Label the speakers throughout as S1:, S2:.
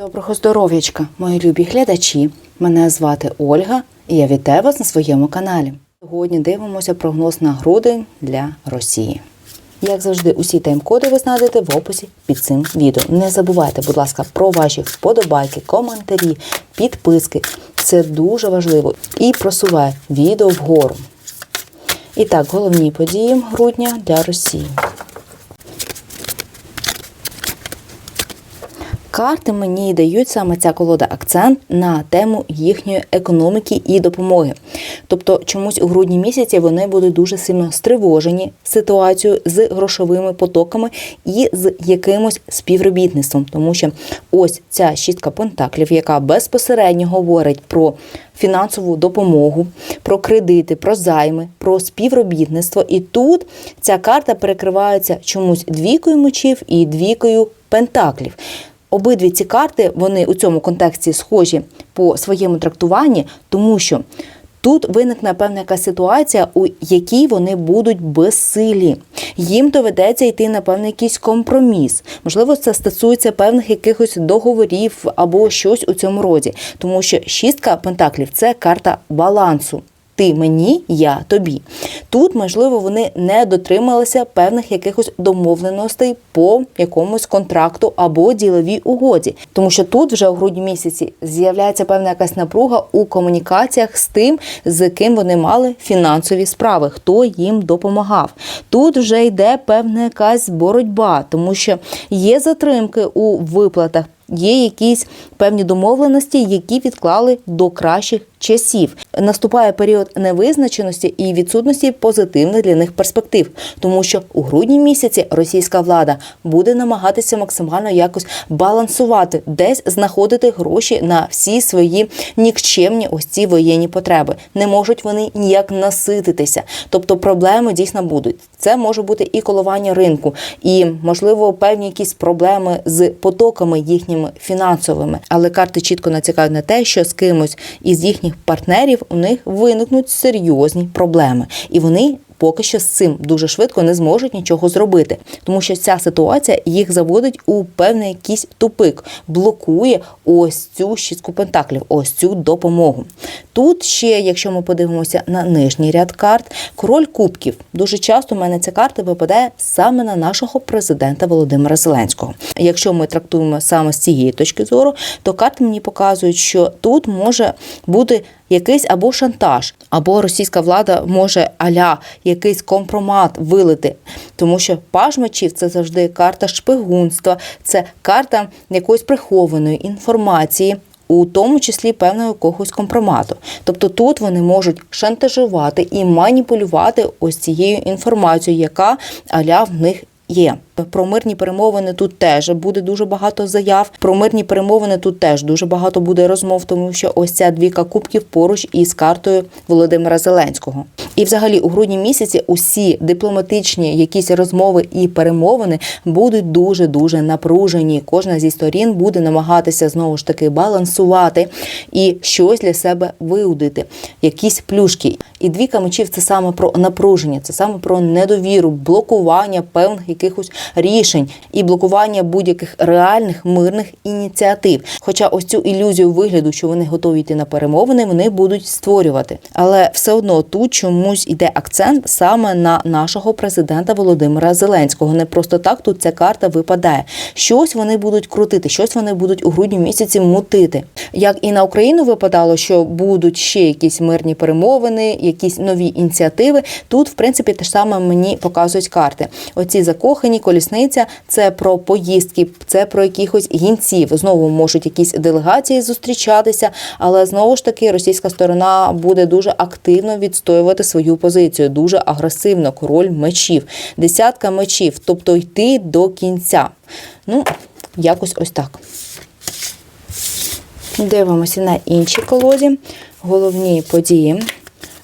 S1: Доброго здоров'ячка, мої любі глядачі. Мене звати Ольга і я вітаю вас на своєму каналі. Сьогодні дивимося прогноз на грудень для Росії. Як завжди, усі тайм-коди ви знайдете в описі під цим відео. Не забувайте, будь ласка, про ваші вподобайки, коментарі, підписки. Це дуже важливо і просуває відео вгору. І так, головні події грудня для Росії. Карти мені дають саме ця колода акцент на тему їхньої економіки і допомоги. Тобто, чомусь у грудні місяці вони будуть дуже сильно стривожені ситуацією з грошовими потоками і з якимось співробітництвом, тому що ось ця шістка пентаклів, яка безпосередньо говорить про фінансову допомогу, про кредити, про займи, про співробітництво. І тут ця карта перекривається чомусь двійкою мечів і двійкою пентаклів. Обидві ці карти вони у цьому контексті схожі по своєму трактуванні, тому що тут виникне певна якась ситуація, у якій вони будуть безсилі. Їм доведеться йти на певний якийсь компроміс. Можливо, це стосується певних якихось договорів або щось у цьому роді, тому що шістка пентаклів це карта балансу. Ти мені, я тобі. Тут, можливо, вони не дотрималися певних якихось домовленостей по якомусь контракту або діловій угоді. Тому що тут вже у грудні місяці з'являється певна якась напруга у комунікаціях з тим, з ким вони мали фінансові справи, хто їм допомагав. Тут вже йде певна якась боротьба, тому що є затримки у виплатах. Є якісь певні домовленості, які відклали до кращих часів. Наступає період невизначеності і відсутності позитивних для них перспектив, тому що у грудні місяці російська влада буде намагатися максимально якось балансувати, десь знаходити гроші на всі свої нікчемні ось ці воєнні потреби. Не можуть вони ніяк насититися. Тобто проблеми дійсно будуть. Це може бути і коливання ринку, і можливо певні якісь проблеми з потоками їхніми фінансовими. Але карти чітко націкають на те, що з кимось із їхніх партнерів у них виникнуть серйозні проблеми, і вони. Поки що з цим дуже швидко не зможуть нічого зробити, тому що ця ситуація їх заводить у певний якийсь тупик, блокує ось цю шістку пентаклів, ось цю допомогу. Тут ще, якщо ми подивимося на нижній ряд карт, король кубків. Дуже часто в мене ця карта випадає саме на нашого президента Володимира Зеленського. Якщо ми трактуємо саме з цієї точки зору, то карти мені показують, що тут може бути якийсь або шантаж, або російська влада може аля якийсь компромат вилити, тому що паж це завжди карта шпигунства, це карта якоїсь прихованої інформації. У тому числі певного якогось компромату. Тобто тут вони можуть шантажувати і маніпулювати ось цією інформацією, яка аля в них є. Про мирні перемовини тут теж буде дуже багато заяв. Про мирні перемовини тут теж дуже багато буде розмов, тому що ось ця двіка кубків поруч із картою Володимира Зеленського. І, взагалі, у грудні місяці усі дипломатичні якісь розмови і перемовини будуть дуже дуже напружені. Кожна зі сторін буде намагатися знову ж таки балансувати і щось для себе виудити, якісь плюшки. І двіка мечів це саме про напруження, це саме про недовіру, блокування певних якихось рішень і блокування будь-яких реальних мирних ініціатив. Хоча ось цю ілюзію вигляду, що вони готові йти на перемовини, вони будуть створювати. Але все одно тут чомусь йде акцент саме на нашого президента Володимира Зеленського. Не просто так тут ця карта випадає. Щось вони будуть крутити, щось вони будуть у грудні місяці мутити. Як і на Україну випадало, що будуть ще якісь мирні перемовини, якісь нові ініціативи. Тут, в принципі, те ж саме мені показують карти. Оці закохані колісниця це про поїздки, це про якихось гінців. Знову можуть якісь делегації зустрічатися, але знову ж таки російська сторона буде дуже активно відстоювати свою позицію, дуже агресивно. Король мечів, десятка мечів, тобто йти до кінця. Ну, якось ось так. Дивимося на інші колоді. Головні події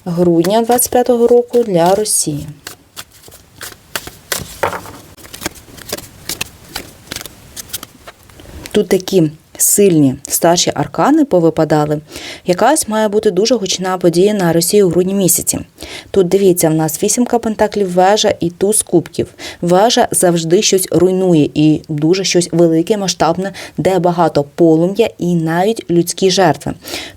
S1: грудня 25-го року для Росії. Тут такі сильні старші аркани повипадали, якась має бути дуже гучна подія на Росії у грудні місяці. Тут дивіться, в нас вісімка пентаклів вежа і туз кубків. Вежа завжди щось руйнує і дуже щось велике, масштабне, де багато полум'я і навіть людські жертви.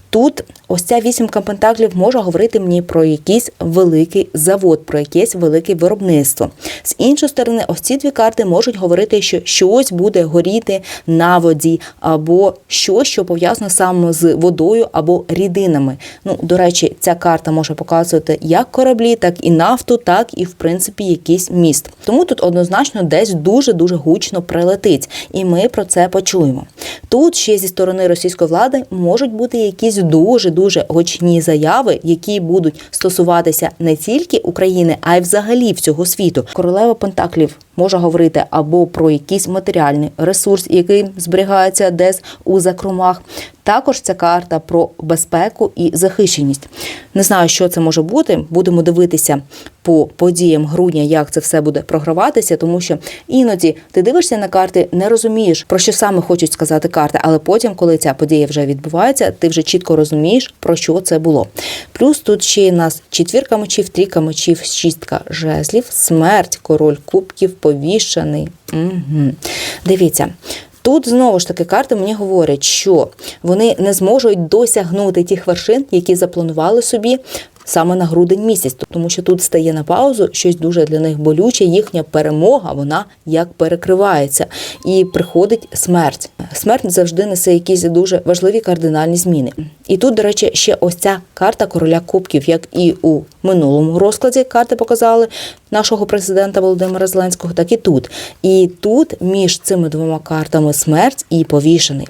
S1: Тут ось ця вісімка пентаклів може говорити мені про якийсь великий завод, про якесь велике виробництво. З іншої сторони, ось ці дві карти можуть говорити, що щось буде горіти на воді, або щось, що пов'язано саме з водою або рідинами. Ну, до речі, ця карта може показувати як кораблі, так і нафту, так і в принципі якийсь міст. Тому тут однозначно десь дуже дуже гучно прилетить, і ми про це почуємо. Тут ще зі сторони російської влади можуть бути якісь дуже дуже гучні заяви, які будуть стосуватися не тільки України, а й взагалі всього світу. Королева Пентаклів може говорити або про якийсь матеріальний ресурс, який зберігається десь у закромах. Також ця карта про безпеку і захищеність. Не знаю, що це може бути. Будемо дивитися по подіям грудня, як це все буде програватися, тому що іноді ти дивишся на карти, не розумієш, про що саме хочуть сказати карти, але потім, коли ця подія вже відбувається, ти вже чітко розумієш, про що це було. Плюс тут ще у нас четвірка мечів, трійка мечів, шістка жезлів, смерть, король кубків, повішений. Угу. Дивіться. Тут знову ж таки карти мені говорять, що вони не зможуть досягнути тих вершин, які запланували собі. Саме на грудень місяць, тому що тут стає на паузу щось дуже для них болюче. Їхня перемога, вона як перекривається, і приходить смерть. Смерть завжди несе якісь дуже важливі кардинальні зміни. І тут, до речі, ще ось ця карта короля кубків, як і у минулому розкладі карти показали нашого президента Володимира Зеленського, так і тут. І тут між цими двома картами смерть і повішений.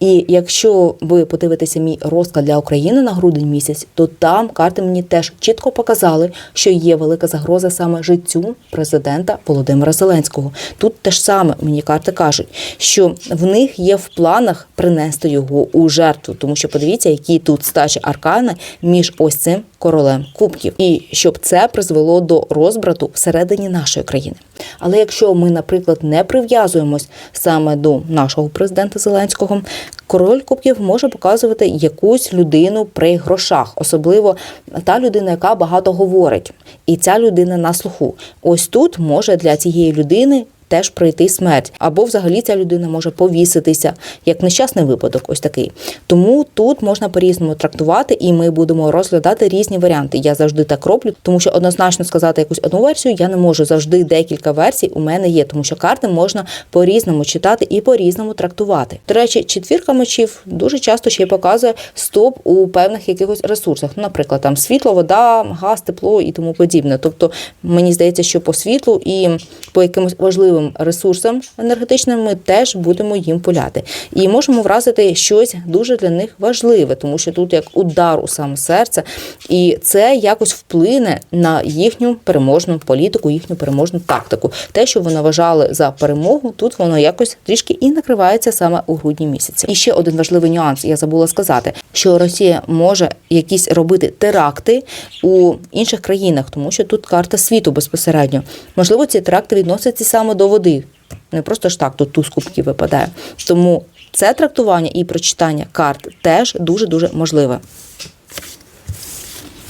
S1: І якщо ви подивитеся мій розклад для України на грудень місяць, то там карти мені теж чітко показали, що є велика загроза саме життю президента Володимира Зеленського. Тут теж саме мені карти кажуть, що в них є в планах принести його у жертву, тому що подивіться, які тут стачі аркани між ось цим королем кубків, і щоб це призвело до розбрату всередині нашої країни. Але якщо ми, наприклад, не прив'язуємось саме до нашого президента Зеленського, король кубків може показувати якусь людину при грошах, особливо та людина, яка багато говорить, і ця людина на слуху. Ось тут може для цієї людини теж прийти смерть, або взагалі ця людина може повіситися як нещасний випадок. Ось такий. Тому тут можна по-різному трактувати, і ми будемо розглядати різні варіанти. Я завжди так роблю, тому що однозначно сказати якусь одну версію я не можу завжди декілька версій. У мене є, тому що карти можна по-різному читати і по-різному трактувати. До речі, четвірка мечів дуже часто ще й показує стоп у певних якихось ресурсах. Ну, наприклад, там світло, вода, газ, тепло і тому подібне. Тобто мені здається, що по світлу і по якимось важливим важливим ресурсам енергетичним, ми теж будемо їм пуляти. І можемо вразити щось дуже для них важливе, тому що тут як удар у саме серце, і це якось вплине на їхню переможну політику, їхню переможну тактику. Те, що вони вважали за перемогу, тут воно якось трішки і накривається саме у грудні місяці. І ще один важливий нюанс, я забула сказати, що Росія може якісь робити теракти у інших країнах, тому що тут карта світу безпосередньо. Можливо, ці теракти відносяться саме до води. Не просто ж так тут туз кубків випадає. Тому це трактування і прочитання карт теж дуже-дуже можливе.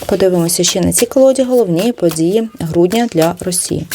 S1: Подивимося ще на ці колоді головні події грудня для Росії.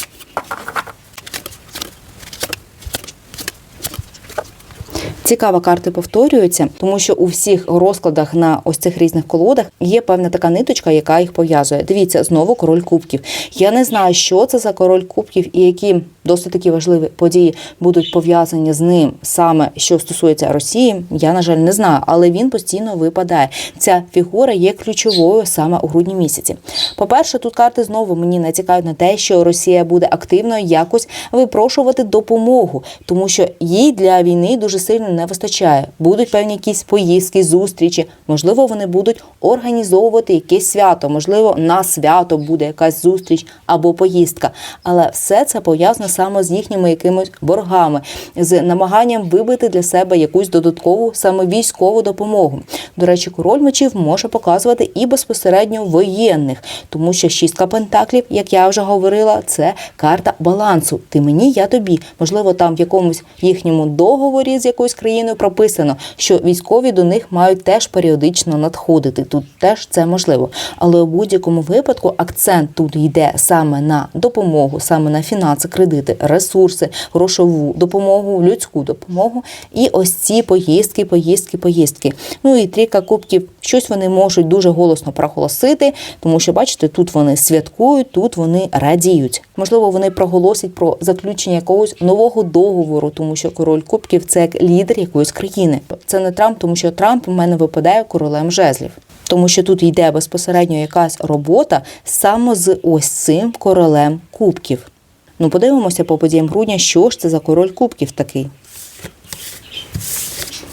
S1: Цікаво, карти повторюються, тому що у всіх розкладах на ось цих різних колодах є певна така ниточка, яка їх пов'язує. Дивіться, знову король кубків. Я не знаю, що це за король кубків і які досить такі важливі події будуть пов'язані з ним саме що стосується Росії. Я на жаль не знаю, але він постійно випадає. Ця фігура є ключовою саме у грудні місяці. По перше, тут карти знову мені натякають на те, що Росія буде активно якось випрошувати допомогу, тому що їй для війни дуже сильно не вистачає. Будуть певні якісь поїздки, зустрічі. Можливо, вони будуть організовувати якесь свято. Можливо, на свято буде якась зустріч або поїздка. Але все це пов'язано саме з їхніми якимись боргами, з намаганням вибити для себе якусь додаткову саме військову допомогу. До речі, король мечів може показувати і безпосередньо воєнних, тому що шістка пентаклів, як я вже говорила, це карта балансу. Ти мені, я тобі. Можливо, там в якомусь їхньому договорі з якоюсь країною прописано, що військові до них мають теж періодично надходити. Тут теж це можливо. Але у будь-якому випадку акцент тут йде саме на допомогу, саме на фінанси, кредити, ресурси, грошову допомогу, людську допомогу. І ось ці поїздки, поїздки, поїздки. Ну і трійка кубків, щось вони можуть дуже голосно проголосити, тому що, бачите, тут вони святкують, тут вони радіють. Можливо, вони проголосять про заключення якогось нового договору, тому що король кубків це як лідер якоїсь країни. Це не Трамп, тому що Трамп у мене випадає королем жезлів. Тому що тут йде безпосередньо якась робота саме з ось цим королем кубків. Ну, подивимося по подіям грудня, що ж це за король кубків такий.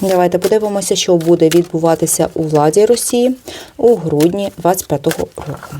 S1: Давайте подивимося, що буде відбуватися у владі Росії у грудні 25-го року.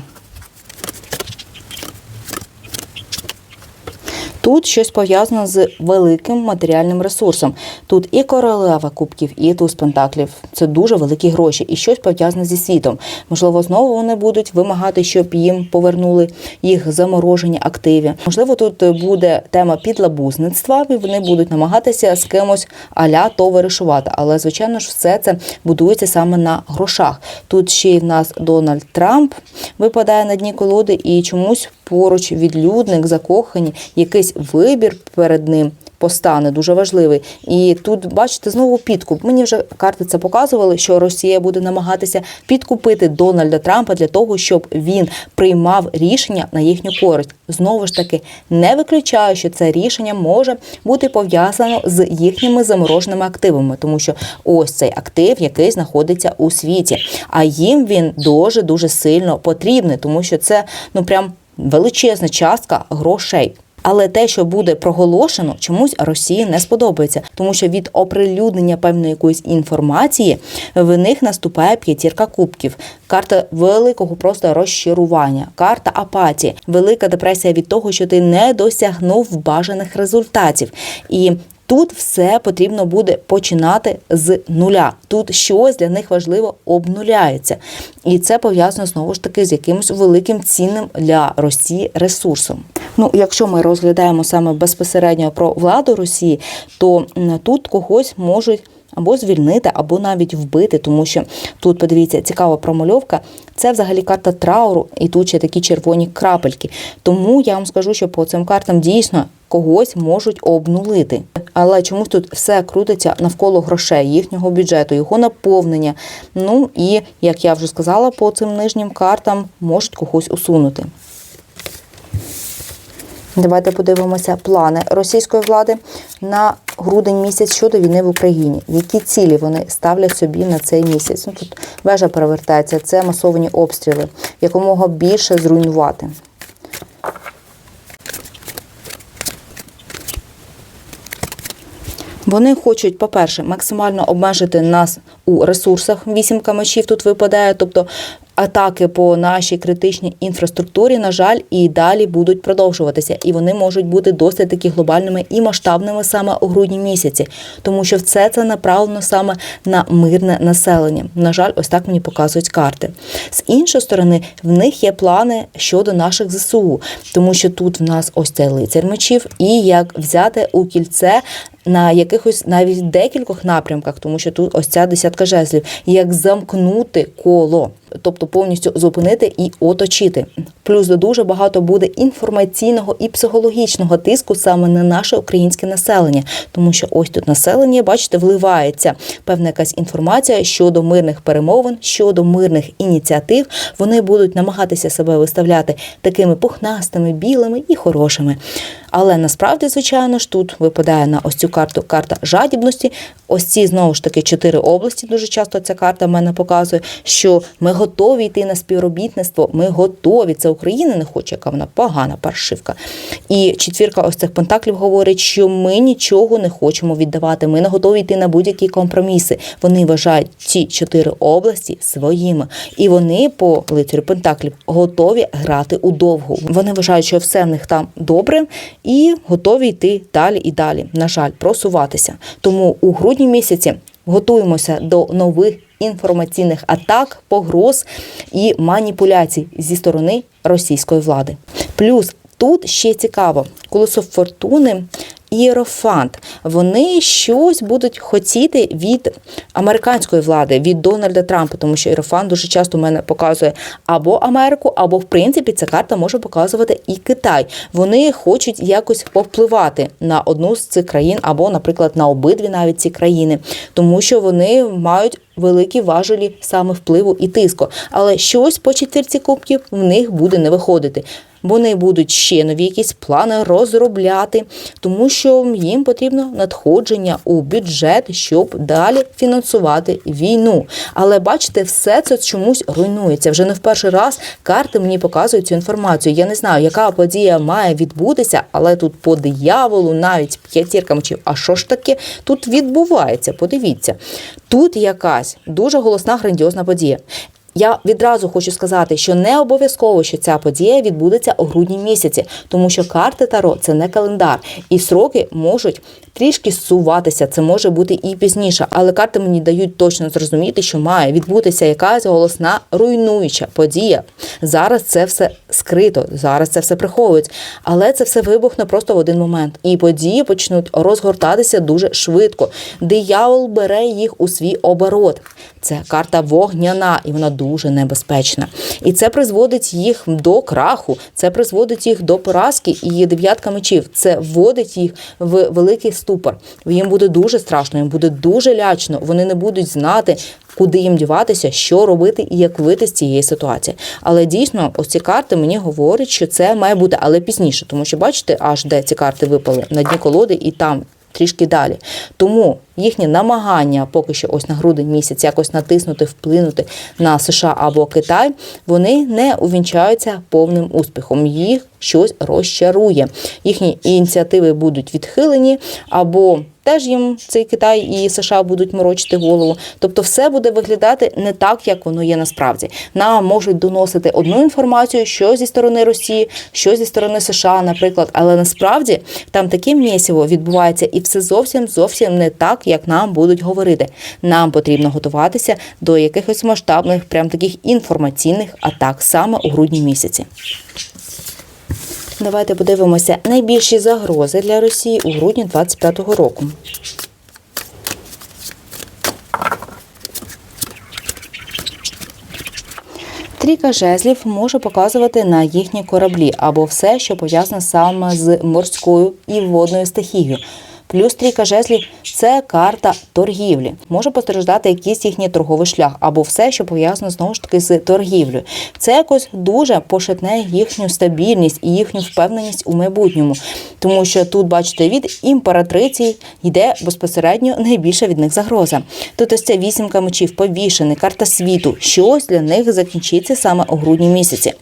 S1: Тут щось пов'язано з великим матеріальним ресурсом. Тут і королева кубків, і туз пентаклів. Це дуже великі гроші, і щось пов'язане зі світом. Можливо, знову вони будуть вимагати, щоб їм повернули їх заморожені активи. Можливо, тут буде тема підлабузництва, і вони будуть намагатися з кимось аля товаришувати. Але звичайно ж, все це будується саме на грошах. Тут ще й в нас Дональд Трамп випадає на дні колоди, і чомусь поруч відлюдник, закохані, якийсь вибір перед ним. Постане дуже важливий, і тут бачите знову підкуп. Мені вже карти це показували, що Росія буде намагатися підкупити Дональда Трампа для того, щоб він приймав рішення на їхню користь. Знову ж таки, не виключаю, що це рішення може бути пов'язано з їхніми замороженими активами, тому що ось цей актив, який знаходиться у світі, а їм він дуже дуже сильно потрібний, тому що це ну прям величезна частка грошей. Але те, що буде проголошено, чомусь Росії не сподобається, тому що від оприлюднення певної якоїсь інформації в них наступає п'ятірка кубків, карта великого просто розчарування, карта апатії, велика депресія від того, що ти не досягнув бажаних результатів. І Тут все потрібно буде починати з нуля. Тут щось для них важливо обнуляється, і це пов'язано знову ж таки з якимось великим цінним для Росії ресурсом. Ну, якщо ми розглядаємо саме безпосередньо про владу Росії, то тут когось можуть. Або звільнити, або навіть вбити, тому що тут, подивіться, цікава промальовка. Це взагалі карта трауру, і тут ще такі червоні крапельки. Тому я вам скажу, що по цим картам дійсно когось можуть обнулити. Але чомусь тут все крутиться навколо грошей, їхнього бюджету, його наповнення. Ну і як я вже сказала, по цим нижнім картам можуть когось усунути. Давайте подивимося плани російської влади на грудень місяць щодо війни в Україні. Які цілі вони ставлять собі на цей місяць? Ну тут вежа перевертається, це масовані обстріли, якомога більше зруйнувати. Вони хочуть, по-перше, максимально обмежити нас у ресурсах. Вісімка мечів тут випадає, тобто атаки по нашій критичній інфраструктурі, на жаль, і далі будуть продовжуватися, і вони можуть бути досить таки глобальними і масштабними саме у грудні місяці, тому що все це направлено саме на мирне населення. На жаль, ось так мені показують карти. З іншої сторони, в них є плани щодо наших ЗСУ, тому що тут в нас ось цей лицар мечів, і як взяти у кільце. На якихось навіть декількох напрямках, тому що тут ось ця десятка жезлів, як замкнути коло, тобто повністю зупинити і оточити. Плюс дуже багато буде інформаційного і психологічного тиску саме на наше українське населення, тому що ось тут населення, бачите, вливається певна якась інформація щодо мирних перемовин, щодо мирних ініціатив. Вони будуть намагатися себе виставляти такими пухнастими, білими і хорошими. Але насправді, звичайно ж, тут випадає на ось цю карту карта жадібності. Ось ці знову ж таки чотири області. Дуже часто ця карта в мене показує, що ми готові йти на співробітництво. Ми готові. Це Україна не хоче, яка вона погана паршивка. І четвірка ось цих пентаклів говорить, що ми нічого не хочемо віддавати. Ми не готові йти на будь-які компроміси. Вони вважають ці чотири області своїми, і вони по лицарю пентаклів готові грати у довгу. Вони вважають, що все в них там добре і готові йти далі і далі. На жаль, просуватися. Тому у грудні місяці готуємося до нових інформаційних атак, погроз і маніпуляцій зі сторони російської влади. Плюс тут ще цікаво, колесо фортуни. Єрофант, вони щось будуть хотіти від американської влади, від Дональда Трампа, тому що Єрофант дуже часто в мене показує або Америку, або в принципі ця карта може показувати і Китай. Вони хочуть якось повпливати на одну з цих країн, або, наприклад, на обидві навіть ці країни, тому що вони мають. Великі важелі саме впливу і тиску, але щось по четвірці кубків в них буде не виходити. Вони будуть ще нові якісь плани розробляти, тому що їм потрібно надходження у бюджет, щоб далі фінансувати війну. Але бачите, все це чомусь руйнується. Вже не в перший раз карти мені показують цю інформацію. Я не знаю, яка подія має відбутися, але тут по дияволу, навіть п'ятірка мечів. А що ж таке тут відбувається? Подивіться, тут якась дуже голосна грандіозна подія. Я відразу хочу сказати, що не обов'язково, що ця подія відбудеться у грудні місяці, тому що карти Таро це не календар, і сроки можуть трішки зсуватися. Це може бути і пізніше, але карти мені дають точно зрозуміти, що має відбутися якась голосна руйнуюча подія. Зараз це все скрито, зараз це все приховують, але це все вибухне просто в один момент. І події почнуть розгортатися дуже швидко. Диявол бере їх у свій оборот. Це карта вогняна, і вона дуже небезпечна. І це призводить їх до краху, це призводить їх до поразки. І дев'ятка мечів це вводить їх в великий ступор. Їм буде дуже страшно, їм буде дуже лячно. Вони не будуть знати. Куди їм діватися, що робити і як вийти з цієї ситуації. Але дійсно, ось ці карти мені говорять, що це має бути, але пізніше, тому що бачите, аж де ці карти випали на дні колоди, і там трішки далі. Тому їхнє намагання поки що ось на грудень місяць якось натиснути, вплинути на США або Китай, вони не увінчаються повним успіхом. Їх щось розчарує. Їхні ініціативи будуть відхилені або Теж їм цей Китай і США будуть морочити голову. Тобто, все буде виглядати не так, як воно є насправді. Нам можуть доносити одну інформацію, що зі сторони Росії, що зі сторони США, наприклад. Але насправді там таке місіво відбувається, і все зовсім зовсім не так, як нам будуть говорити. Нам потрібно готуватися до якихось масштабних, прям таких інформаційних атак саме у грудні місяці. Давайте подивимося найбільші загрози для Росії у грудні 2025 року. Трійка жезлів може показувати на їхні кораблі або все, що пов'язане саме з морською і водною стихією. Плюс трійка жезлів це карта торгівлі. Може постраждати якийсь їхній торговий шлях або все, що пов'язано знову ж таки з торгівлею. Це якось дуже пошатне їхню стабільність і їхню впевненість у майбутньому, тому що тут, бачите, від імператриці йде безпосередньо найбільша від них загроза. Тут ось ця вісімка мечів, повішений, карта світу. Щось для них закінчиться саме у грудні місяці.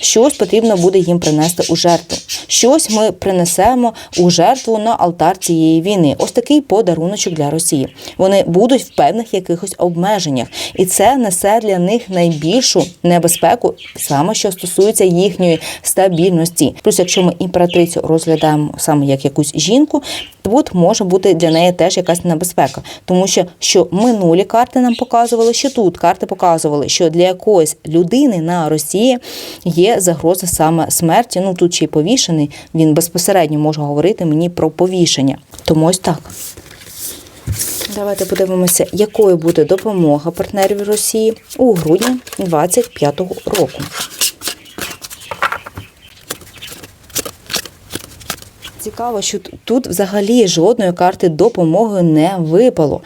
S1: Щось потрібно буде їм принести у жертву. Щось ми принесемо у жертву на алтар цієї війни. Ось такий подаруночок для Росії. Вони будуть в певних якихось обмеженнях, і це несе для них найбільшу небезпеку, саме що стосується їхньої стабільності. Плюс, якщо ми імператрицю розглядаємо саме як якусь жінку, тут може бути для неї теж якась небезпека, тому що що минулі карти нам показували, що тут карти показували, що для якоїсь людини на Росії є загроза саме смерті. Ну тут ще й повішений. Він безпосередньо може говорити мені про повішення. Тому ось так. Давайте подивимося, якою буде допомога партнерів Росії у грудні 2025 року. Цікаво, що тут взагалі жодної карти допомоги не випало.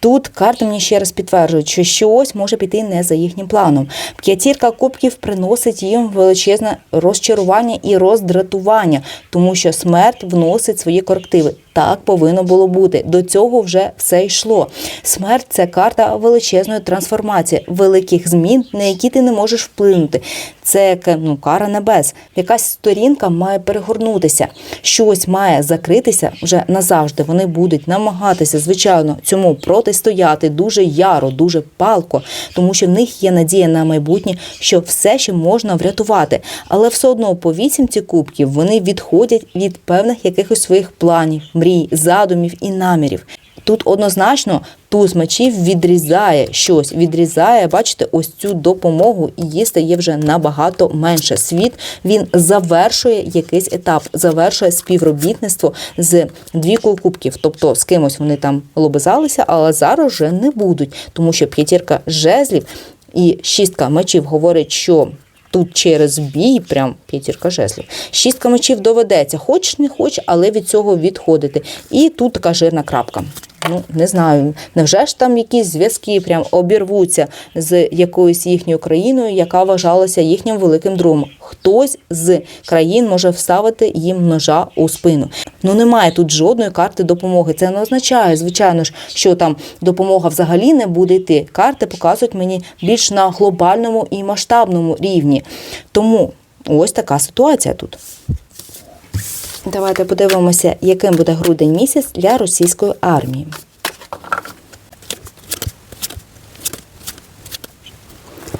S1: Тут карти мені ще раз підтверджують, що щось може піти не за їхнім планом. П'ятірка кубків приносить їм величезне розчарування і роздратування, тому що смерть вносить свої корективи. Так повинно було бути. До цього вже все йшло. Смерть це карта величезної трансформації, великих змін, на які ти не можеш вплинути. Це ну, кара небес. Якась сторінка має перегорнутися, щось має закритися вже назавжди. Вони будуть намагатися, звичайно, цьому протистояти дуже яро, дуже палко, тому що в них є надія на майбутнє, що все ще можна врятувати. Але все одно по вісімці кубків вони відходять від певних якихось своїх планів, мрій, задумів і намірів. Тут однозначно туз мечів відрізає щось, відрізає, бачите, ось цю допомогу, і її стає вже набагато менше. Світ він завершує якийсь етап, завершує співробітництво з двійкою кубків. Тобто з кимось вони там лобизалися, але зараз вже не будуть, тому що п'ятірка жезлів і шістка мечів говорить, що. Тут через бій, прям п'ятірка жезлів. Шістка мечів доведеться, хоч не хоч, але від цього відходити. І тут така жирна крапка. Ну, не знаю, невже ж там якісь зв'язки прям обірвуться з якоюсь їхньою країною, яка вважалася їхнім великим другом. Хтось з країн може вставити їм ножа у спину. Ну немає тут жодної карти допомоги. Це не означає, звичайно ж, що там допомога взагалі не буде йти. Карти показують мені більш на глобальному і масштабному рівні. Тому ось така ситуація тут. Давайте подивимося, яким буде грудень місяць для російської армії.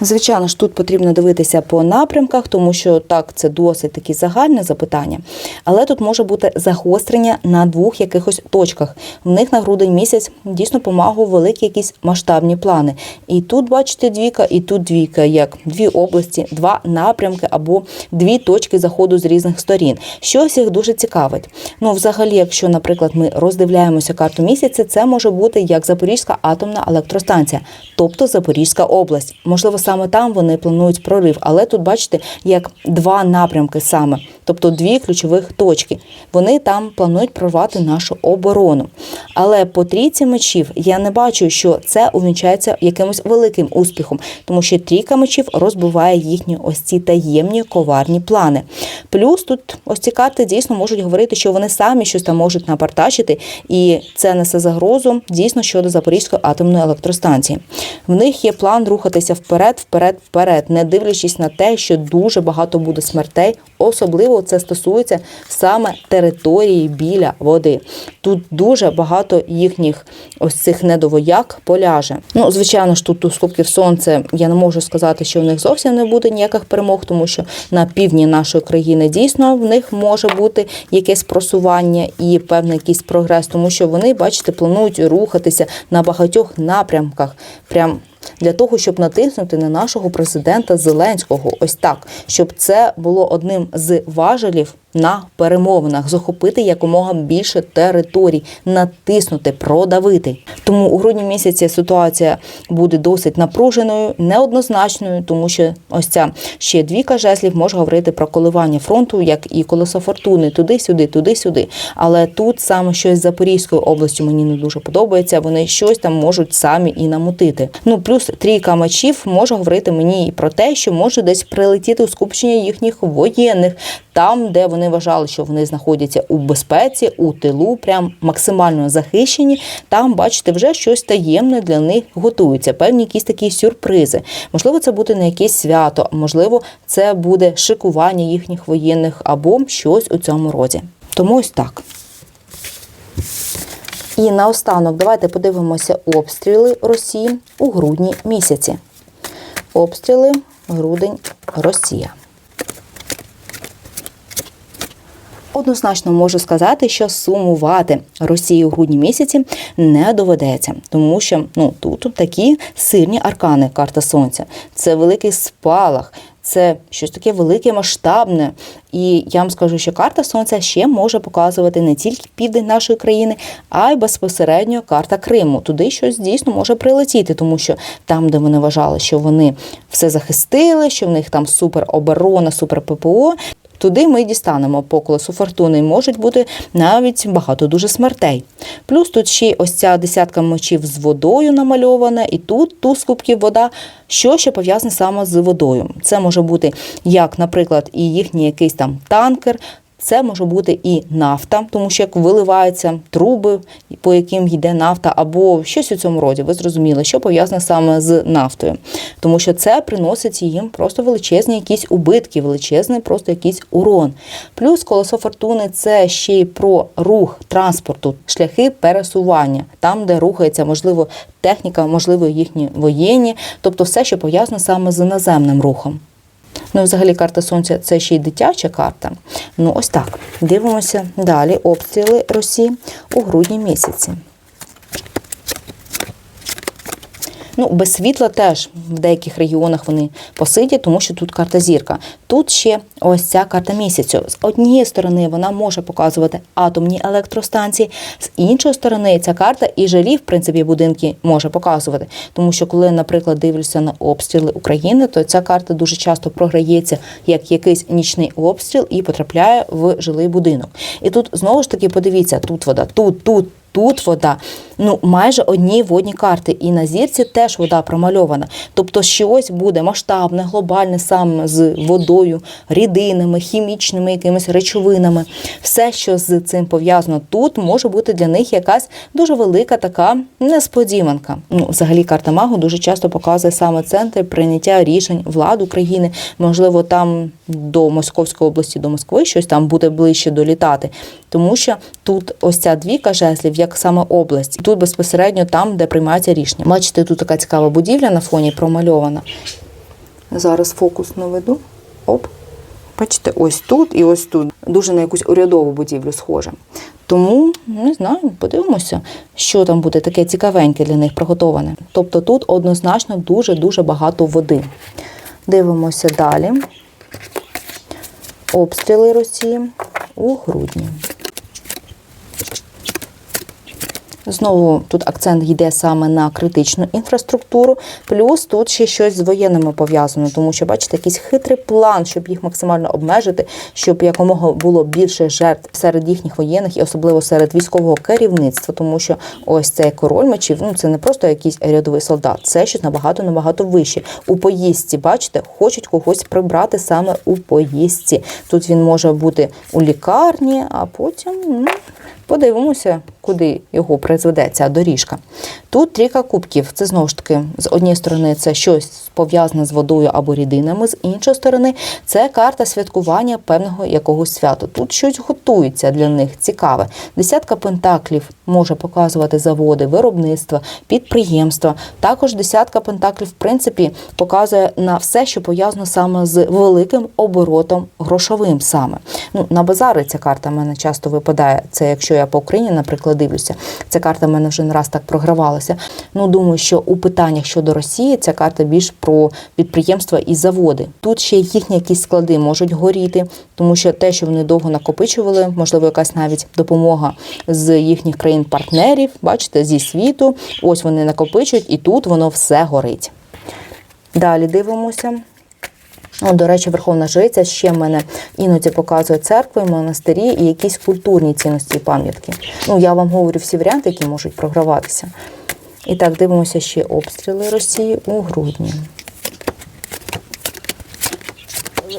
S1: Звичайно ж, тут потрібно дивитися по напрямках, тому що так, це досить такі загальне запитання. Але тут може бути загострення на двох якихось точках. В них на грудень місяць дійсно помагу великі якісь масштабні плани. І тут, бачите, двійка, і тут двійка, як дві області, два напрямки або дві точки заходу з різних сторін. Що всіх дуже цікавить. Ну, взагалі, якщо, наприклад, ми роздивляємося карту місяця, це може бути як Запорізька атомна електростанція, тобто Запорізька область. Можливо, саме там вони планують прорив. Але тут бачите, як два напрямки саме, тобто дві ключових точки. Вони там планують прорвати нашу оборону. Але по трійці мечів я не бачу, що це увінчається якимось великим успіхом, тому що трійка мечів розбиває їхні ось ці таємні коварні плани. Плюс тут ось ці карти дійсно можуть говорити, що вони самі щось там можуть напартачити, і це несе загрозу дійсно щодо Запорізької атомної електростанції. В них є план рухатися вперед, вперед, вперед, не дивлячись на те, що дуже багато буде смертей. Особливо це стосується саме території біля води. Тут дуже багато їхніх ось цих недовояк поляже. Ну, звичайно ж, тут у скупків сонце я не можу сказати, що в них зовсім не буде ніяких перемог, тому що на півдні нашої країни дійсно в них може бути якесь просування і певний якийсь прогрес, тому що вони, бачите, планують рухатися на багатьох напрямках. Прям для того, щоб натиснути на нашого президента Зеленського, ось так, щоб це було одним з важелів на перемовинах, захопити якомога більше територій, натиснути, продавити. Тому у грудні місяці ситуація буде досить напруженою, неоднозначною, тому що ось ця ще двіка жезлів може говорити про коливання фронту, як і колесо фортуни, туди-сюди, туди-сюди. Але тут саме щось з Запорізькою областю мені не дуже подобається. Вони щось там можуть самі і намутити. Ну плюс трійка мечів може говорити мені і про те, що може десь прилетіти у скупчення їхніх воєнних, там, де вони вважали, що вони знаходяться у безпеці, у тилу, прям максимально захищені. Там, бачите, вже щось таємне для них готується. Певні якісь такі сюрпризи. Можливо, це буде не якесь свято, можливо, це буде шикування їхніх воєнних або щось у цьому роді. Тому ось так. І наостанок давайте подивимося обстріли Росії у грудні місяці. Обстріли грудень Росія. Однозначно можу сказати, що сумувати Росії у грудні місяці не доведеться, тому що ну тут такі сильні аркани карта сонця. Це великий спалах, це щось таке велике, масштабне. І я вам скажу, що карта Сонця ще може показувати не тільки південь нашої країни, а й безпосередньо карта Криму. Туди щось дійсно може прилетіти, тому що там, де вони вважали, що вони все захистили, що в них там супер оборона, супер ППО. Туди ми дістанемо по колесу фортуни. Можуть бути навіть багато дуже смертей. Плюс тут ще ось ця десятка мечів з водою намальована, і тут туз кубків вода, що ще пов'язане саме з водою. Це може бути як, наприклад, і їхній якийсь там танкер. Це може бути і нафта, тому що як виливаються труби, по яким йде нафта, або щось у цьому роді. Ви зрозуміли, що пов'язане саме з нафтою, тому що це приносить їм просто величезні якісь убитки, величезний просто якийсь урон. Плюс колесо фортуни це ще й про рух транспорту, шляхи пересування, там, де рухається, можливо, техніка, можливо, їхні воєнні, тобто все, що пов'язано саме з наземним рухом. Ну, взагалі, карта сонця це ще й дитяча карта. Ну, ось так. Дивимося далі обстріли Росії у грудні місяці. Ну, без світла теж в деяких регіонах вони посидять, тому що тут карта зірка. Тут ще ось ця карта місяцю. З однієї сторони вона може показувати атомні електростанції, з іншої сторони ця карта і жилі, в принципі, будинки може показувати. Тому що, коли, наприклад, дивлюся на обстріли України, то ця карта дуже часто програється як якийсь нічний обстріл і потрапляє в жилий будинок. І тут знову ж таки подивіться: тут вода, тут, тут. Тут вода, ну майже одні водні карти, і на зірці теж вода промальована. Тобто, щось буде масштабне, глобальне саме з водою, рідинами, хімічними якимись речовинами. Все, що з цим пов'язано тут, може бути для них якась дуже велика така несподіванка. Ну, взагалі, карта магу дуже часто показує саме центр прийняття рішень влади України. Можливо, там до Московської області, до Москви щось там буде ближче долітати, тому що тут ось ця двійка жезлів, як саме область, тут безпосередньо там, де приймаються рішення. Бачите, тут така цікава будівля на фоні промальована. Зараз фокус наведу. Оп. Бачите, ось тут і ось тут. Дуже на якусь урядову будівлю схоже. Тому не знаю, подивимося, що там буде таке цікавеньке для них приготоване. Тобто тут однозначно дуже-дуже багато води. Дивимося далі. Обстріли Росії у грудні. Знову тут акцент йде саме на критичну інфраструктуру, плюс тут ще щось з воєнними пов'язано, тому що, бачите, якийсь хитрий план, щоб їх максимально обмежити, щоб якомога було більше жертв серед їхніх воєнних і особливо серед військового керівництва, тому що ось цей король мечів, ну це не просто якийсь рядовий солдат, це щось набагато набагато вище. У поїздці, бачите, хочуть когось прибрати саме у поїздці. Тут він може бути у лікарні, а потім ну, подивимося, куди його призведе ця доріжка. Тут трійка кубків. Це знову ж таки, з однієї сторони, це щось пов'язане з водою або рідинами, з іншої сторони, це карта святкування певного якогось свята. Тут щось готується для них цікаве. Десятка пентаклів може показувати заводи, виробництва, підприємства. Також десятка пентаклів, в принципі, показує на все, що пов'язано саме з великим оборотом грошовим саме. Ну, на базари ця карта в мене часто випадає. Це якщо я по Україні, наприклад, дивлюся. Ця карта в мене вже не раз так програвалася. Ну, думаю, що у питаннях щодо Росії ця карта більш про підприємства і заводи. Тут ще їхні якісь склади можуть горіти, тому що те, що вони довго накопичували, можливо, якась навіть допомога з їхніх країн-партнерів, бачите, зі світу. Ось вони накопичують, і тут воно все горить. Далі дивимося. От, до речі, Верховна Жриця ще в мене іноді показує церкви, монастирі і якісь культурні цінності і пам'ятки. Ну, я вам говорю всі варіанти, які можуть програватися. І так, дивимося ще обстріли Росії у грудні.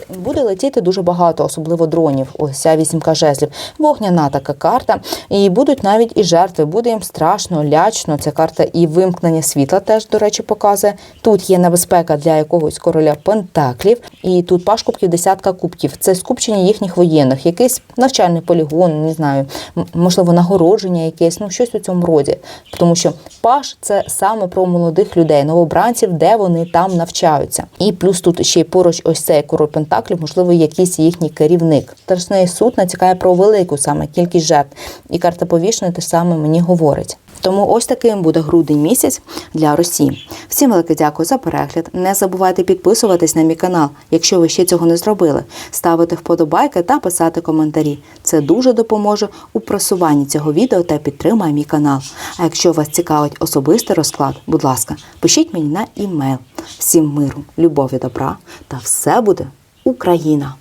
S1: Буде летіти дуже багато, особливо дронів. Ось ця вісімка жезлів. Вогняна така карта. І будуть навіть і жертви. Буде їм страшно, лячно. Ця карта і вимкнення світла теж, до речі, показує. Тут є небезпека для якогось короля пентаклів. І тут паш кубків, десятка кубків. Це скупчення їхніх воєнних, якийсь навчальний полігон, не знаю, можливо, нагородження якесь, ну щось у цьому роді. Тому що паш це саме про молодих людей, новобранців, де вони там навчаються. І плюс тут ще й поруч ось цей король пентаклів, можливо, якийсь їхній керівник. Страшний суд натякає про велику саме кількість жертв. І карта повішеної те саме мені говорить. Тому ось таким буде грудень місяць для Росії. Всім велике дякую за перегляд. Не забувайте підписуватись на мій канал, якщо ви ще цього не зробили, ставити вподобайки та писати коментарі. Це дуже допоможе у просуванні цього відео та підтримає мій канал. А якщо вас цікавить особистий розклад, будь ласка, пишіть мені на імейл. Всім миру, любові, добра та все буде Україна!